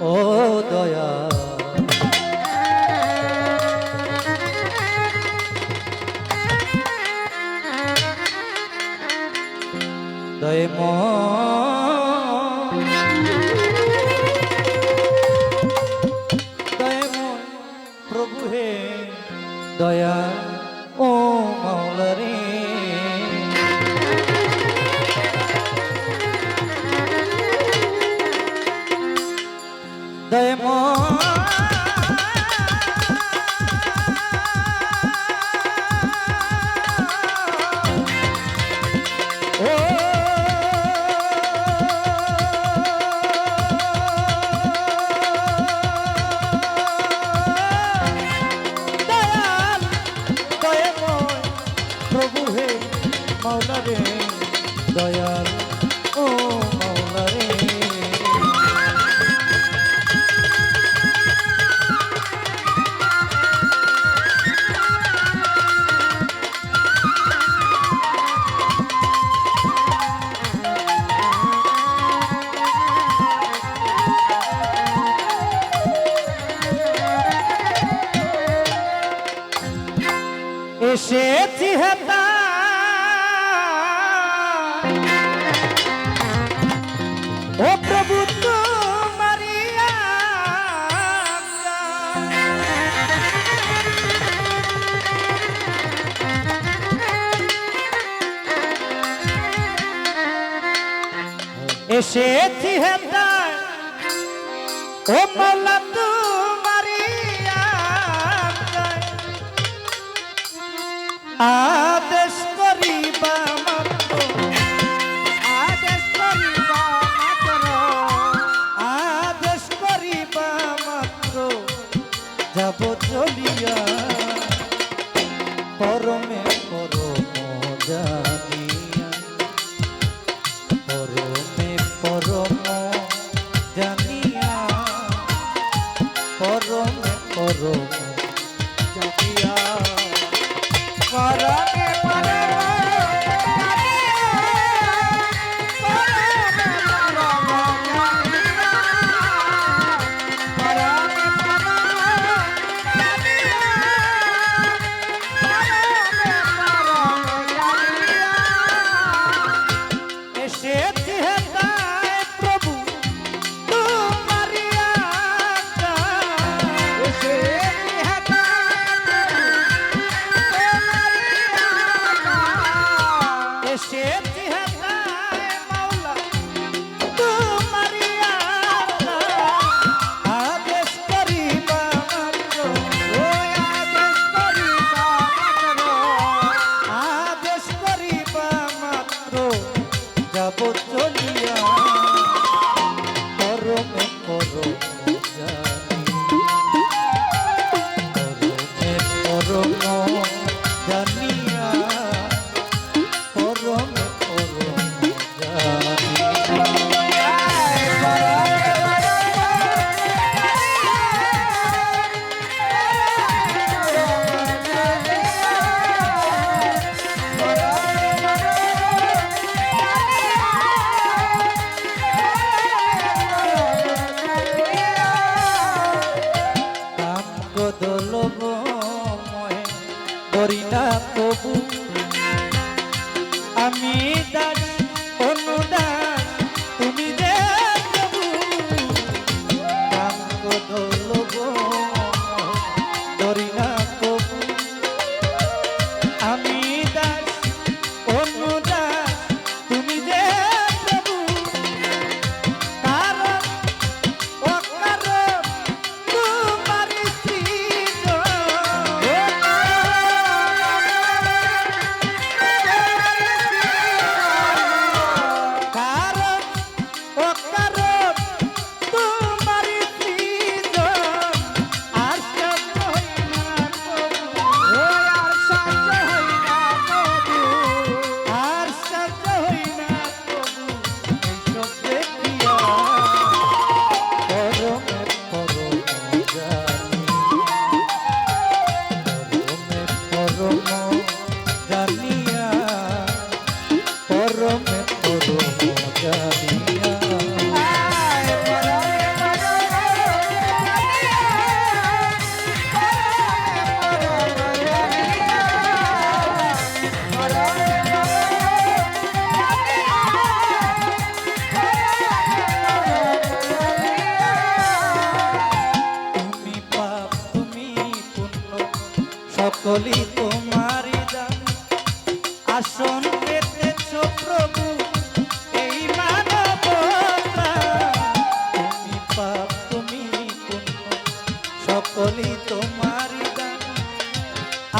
ও দয়া। দয় মন মাওলা রে দয়াল। ও মাওলা এসেছি হাত এসেছি হেতার ও মাল্লা তোমারি যাব চলিয়া। করমে করমে।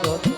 জগৎ